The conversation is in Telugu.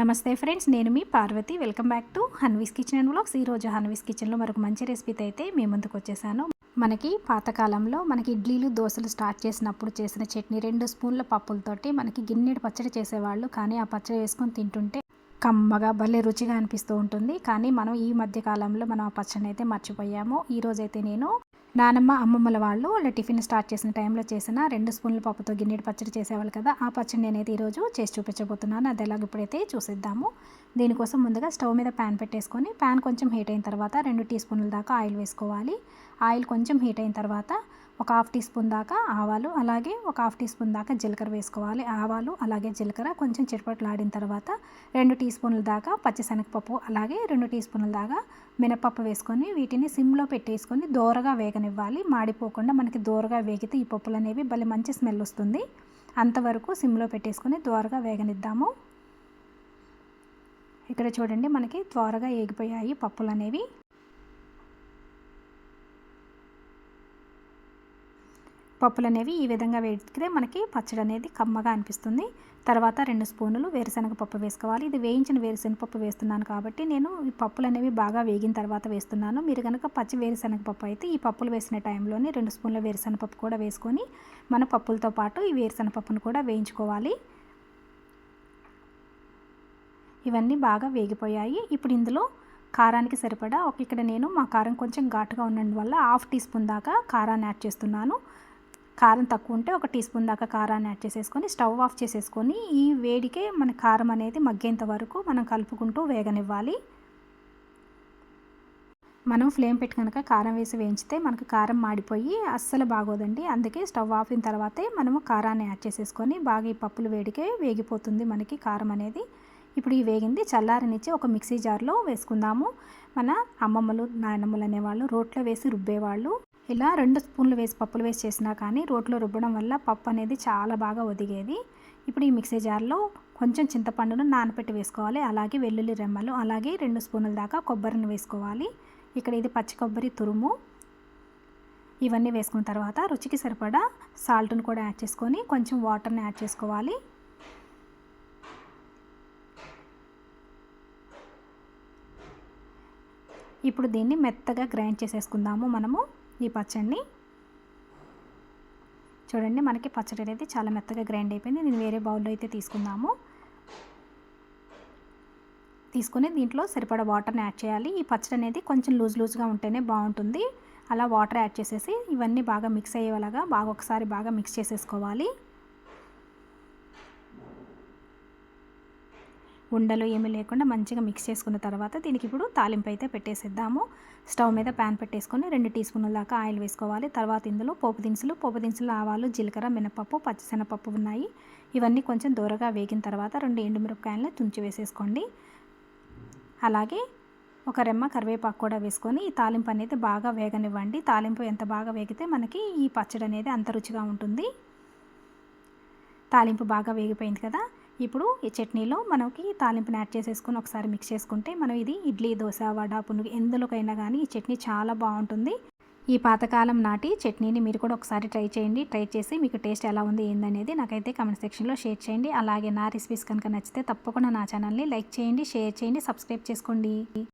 నమస్తే ఫ్రెండ్స్ నేను మీ Parvathi. Welcome back to Hanvi's kitchen and blogs ఈరోజు హన్వీస్ కిచెన్లో మరొక మంచి రెసిపీతో అయితే మీ ముందుకు వచ్చేసాను. మనకి పాతకాలంలో మనకి ఇడ్లీలు దోశలు స్టార్ట్ చేసినప్పుడు చేసిన చట్నీ రెండు స్పూన్ల పప్పులతోటి మనకి గిన్నెడు పచ్చడి చేసేవాళ్ళు. కానీ ఆ పచ్చడి వేసుకొని తింటుంటే కమ్మగా భలే రుచిగా అనిపిస్తూ ఉంటుంది. కానీ మనం ఈ మధ్య కాలంలో మనం ఆ పచ్చడిని అయితే మర్చిపోయాము. ఈ రోజైతే నేను నానమ్మ అమ్మమ్మల వాళ్ళు వాళ్ళ టిఫిన్ స్టార్ట్ చేసిన టైంలో చేసిన రెండు స్పూన్ల పప్పుతో గిన్నెడు పచ్చడి చేసేవాళ్ళు కదా ఆ పచ్చడి నేనైతే ఈరోజు చేసి చూపించబోతున్నాను. అది ఎలాగ ఇప్పుడైతే చూసిద్దాము. దీనికోసం ముందుగా స్టవ్ మీద ప్యాన్ పెట్టేసుకొని ప్యాన్ కొంచెం హీట్ అయిన తర్వాత రెండు టీ స్పూన్ల దాకా ఆయిల్ వేసుకోవాలి. ఆయిల్ కొంచెం హీట్ అయిన తర్వాత ఒక హాఫ్ టీ స్పూన్ దాకా ఆవాలు అలాగే ఒక హాఫ్ టీ స్పూన్ దాకా జీలకర్ర వేసుకోవాలి. ఆవాలు అలాగే జీలకర్ర కొంచెం చిటపట్లాడిన తర్వాత రెండు టీ స్పూన్ల దాకా పచ్చిశనగపప్పు అలాగే రెండు టీ స్పూన్ల దాకా మినపప్పు వేసుకొని వీటిని సిమ్లో పెట్టేసుకొని దోరగా వేగనివ్వాలి. మాడిపోకుండా మనకి దోరగా వేగితే ఈ పప్పులు అనేవి భలే మంచి స్మెల్ వస్తుంది. అంతవరకు సిమ్లో పెట్టేసుకొని దోరగా వేగనిద్దాము. ఇక్కడ చూడండి మనకి త్వరగా ఏగిపోయాయి పప్పులు అనేవి. పప్పులు అనేవి ఈ విధంగా వేడితే మనకి పచ్చడి అనేది కమ్మగా అనిపిస్తుంది. తర్వాత రెండు స్పూనులు వేరుశనగ పప్పు వేసుకోవాలి. ఇది వేయించిన వేరుశనగ పప్పు వేస్తున్నాను కాబట్టి నేను ఈ పప్పులు అనేవి బాగా వేగిన తర్వాత వేస్తున్నాను. మీరు కనుక పచ్చి వేరుశనగ పప్పు అయితే ఈ పప్పులు వేసిన టైంలోనే రెండు స్పూన్ల వేరుశనగ పప్పు కూడా వేసుకొని మన పప్పులతో పాటు ఈ వేరుశనగ పప్పును కూడా వేయించుకోవాలి. ఇవన్నీ బాగా వేగిపోయాయి. ఇప్పుడు ఇందులో కారానికి సరిపడా ఒక ఇక్కడ నేను మా కారం కొంచెం ఘాటుగా ఉన్నందువల్ల హాఫ్ టీ స్పూన్ దాకా కారాన్ని యాడ్ చేస్తున్నాను. కారం తక్కువ ఉంటే ఒక టీ స్పూన్ దాకా కారాన్ని యాడ్ చేసేసుకొని స్టవ్ ఆఫ్ చేసేసుకొని ఈ వేడికే మన కారం అనేది మగ్గేంత వరకు మనం కలుపుకుంటూ వేగనివ్వాలి. మనం ఫ్లేమ్ పెట్టి కనుక కారం వేసి వేయించితే మనకు కారం మాడిపోయి అస్సలు బాగోదండి. అందుకే స్టవ్ ఆపిన తర్వాతే మనము కారాన్ని యాడ్ చేసేసుకొని బాగా ఈ పప్పులు వేడికే వేగిపోతుంది మనకి కారం అనేది. ఇప్పుడు ఈ వేగింది చల్లారనిచ్చి ఒక మిక్సీ జార్లో వేసుకుందాము. మన అమ్మమ్మలు నాయనమ్మలు అనేవాళ్ళు రోట్లో వేసి రుబ్బేవాళ్ళు. ఇలా రెండు స్పూన్లు వేసి పప్పులు వేసి చేసినా కానీ రోట్లో రుబ్బడం వల్ల పప్పు అనేది చాలా బాగా ఒదిగేది. ఇప్పుడు ఈ మిక్సీ జార్లో కొంచెం చింతపండును నానపెట్టి వేసుకోవాలి. అలాగే వెల్లుల్లి రెమ్మలు అలాగే రెండు స్పూన్ల దాకా కొబ్బరిని వేసుకోవాలి. ఇక్కడ ఇది పచ్చి కొబ్బరి తురుము. ఇవన్నీ వేసుకున్న తర్వాత రుచికి సరిపడా సాల్ట్ను కూడా యాడ్ చేసుకొని కొంచెం వాటర్ని యాడ్ చేసుకోవాలి. ఇప్పుడు దీన్ని మెత్తగా గ్రైండ్ చేసేసుకుందాము మనము. ఈ పచ్చడిని. చూడండి మనకి పచ్చడి అనేది చాలా మెత్తగా గ్రైండ్ అయిపోయింది. నేను వేరే బౌల్లో అయితే తీసుకుందాము. తీసుకుని దీంట్లో సరిపడా వాటర్ని యాడ్ చేయాలి. ఈ పచ్చడి అనేది కొంచెం లూజ్ లూజ్గా ఉంటేనే బాగుంటుంది. అలా వాటర్ యాడ్ చేసేసి ఇవన్నీ బాగా మిక్స్ అయ్యేలాగా బాగా ఒకసారి బాగా మిక్స్ చేసేసుకోవాలి. ఉండలు ఏమీ లేకుండా మంచిగా మిక్స్ చేసుకున్న తర్వాత దీనికి ఇప్పుడు తాలింపు అయితే పెట్టేసేద్దాము. స్టవ్ మీద ప్యాన్ పెట్టేసుకొని రెండు టీ స్పూన్ల దాకా ఆయిల్ వేసుకోవాలి. తర్వాత ఇందులో పోపు దినుసులు పోపు దినుసులు ఆవాలు జీలకర్ర మినపప్పు పచ్చిశనగపప్పు ఉన్నాయి. ఇవన్నీ కొంచెం దూరగా వేగిన తర్వాత రెండు ఎండుమిరపకాయలను తుంచి వేసేసుకోండి. అలాగే ఒక రెమ్మ కరివేపాకు కూడా వేసుకొని ఈ తాలింపు అనేది బాగా వేగనివ్వండి. తాలింపు ఎంత బాగా వేగితే మనకి ఈ పచ్చడి అనేది అంత రుచిగా ఉంటుంది. తాలింపు బాగా వేగిపోయింది కదా. ఇప్పుడు ఈ చట్నీలో మనకి తాలింపుని యాడ్ చేసేసుకొని ఒకసారి మిక్స్ చేసుకుంటే మనం ఇది ఇడ్లీ దోశ వడ పునుగు ఎందులోకైనా కానీ ఈ చట్నీ చాలా బాగుంటుంది. ఈ పాతకాలం నాటి చట్నీని మీరు కూడా ఒకసారి ట్రై చేయండి. ట్రై చేసి మీకు టేస్ట్ ఎలా ఉంది ఏందనేది నాకైతే కమెంట్ సెక్షన్లో షేర్ చేయండి. అలాగే నా రెసిపీస్ కనుక నచ్చితే తప్పకుండా నా ఛానల్ని లైక్ చేయండి షేర్ చేయండి సబ్స్క్రైబ్ చేసుకోండి.